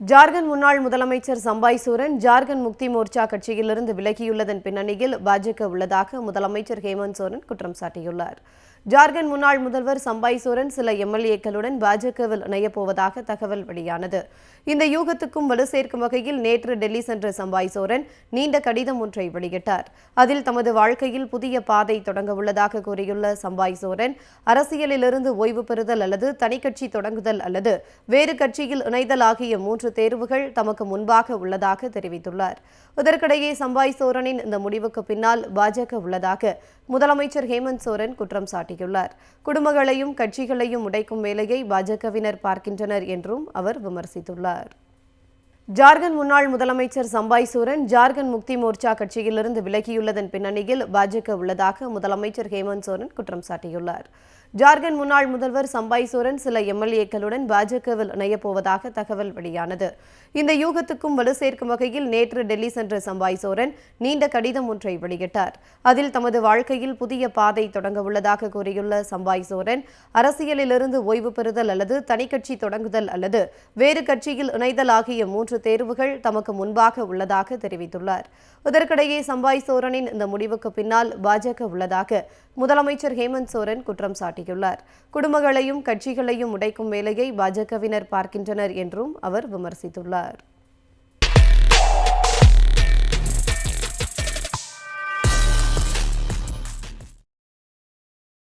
ஜார்க்கண்ட் முன்னாள் முதலமைச்சர் சம்பாய் சோரன் ஜார்க்கண்ட் முக்தி மோர்ச்சா கட்சியிலிருந்து விலகியுள்ளதன் பின்னணியில் பாஜக உள்ளதாக முதலமைச்சர் ஹேமந்த் சோரன் குற்றம் சாட்டியுள்ளார். ஜார்க்கண்ட் முன்னாள் முதல்வர் சம்பாய் சோரன் சில எம்எல்ஏக்களுடன் பாஜகவில் இணையப்போவதாக தகவல் வெளியானது. இந்த யூகத்துக்கும் வலு சேர்க்கும் வகையில் நேற்று டெல்லி சென்ற சம்பாய் சோரன் நீண்ட கடிதம் ஒன்றை வெளியிட்டார். அதில் தமது வாழ்க்கையில் புதிய பாதை தொடங்க உள்ளதாக கூறியுள்ள சம்பாய் சோரன் அரசியலிலிருந்து ஓய்வு பெறுதல் அல்லது தனிக்கட்சி தொடங்குதல் அல்லது வேறு கட்சியில் இணைதல் ஆகிய மூன்று தேர்வுகள் தமக்கு முன்பாக உள்ளதாக தெரிவித்துள்ளார். இதற்கிடையே சம்பாய் சோரனின் இந்த முடிவுக்கு பின்னால் பாஜக உள்ளதாக முதலமைச்சர் ஹேமந்த் சோரன் குற்றம் சாட்டியுள்ளார் குடும்பங்களையும் கட்சிகளையும் உடைக்கும் வேலையை பாஜகவினர் பார்க்கின்றனர் என்றும் அவர் விமர்சித்துள்ளார். ஜார்க்கண்ட் முன்னாள் முதலமைச்சர் சம்பாய் சூரன் ஜார்க்கண்ட் முக்தி மோர்ச்சா கட்சியிலிருந்து விலகியுள்ளதன் பின்னணியில் பாஜக உள்ளதாக முதலமைச்சர் ஹேமந்த் சோரன் குற்றம் சாட்டியுள்ளார். ஜார்க்கண்ட் முன்னாள் முதல்வர் சம்பாய் சோரன் சில எம்எல்ஏக்களுடன் பாஜகவில் இணையப்போவதாக தகவல் வெளியானது. இந்த யூகத்துக்கும் வலு சேர்க்கும் வகையில் நேற்று டெல்லி சென்ற சம்பாய் சோரன் நீண்ட கடிதம் ஒன்றை வெளியிட்டார். அதில் தமது வாழ்க்கையில் புதிய பாதை தொடங்க உள்ளதாக கூறியுள்ள சம்பாய் சோரன் அரசியலிலிருந்து ஓய்வு பெறுதல் அல்லது தனிக்கட்சி தொடங்குதல் அல்லது வேறு கட்சியில் இணைதல் ஆகிய மூன்று மூன்று தேர்வுகள் தமக்கு முன்பாக உள்ளதாக தெரிவித்துள்ளார். இதற்கிடையே சம்பாய் சோரனின் இந்த முடிவுக்கு பின்னால் பாஜக உள்ளதாக முதலமைச்சர் ஹேமந்த் சோரன் குற்றம் சாட்டியுள்ளார். குடும்பங்களையும் கட்சிகளையும் உடைக்கும் வேலையை பாஜகவினர் பார்க்கின்றனர் என்றும் அவர் விமர்சித்துள்ளார்.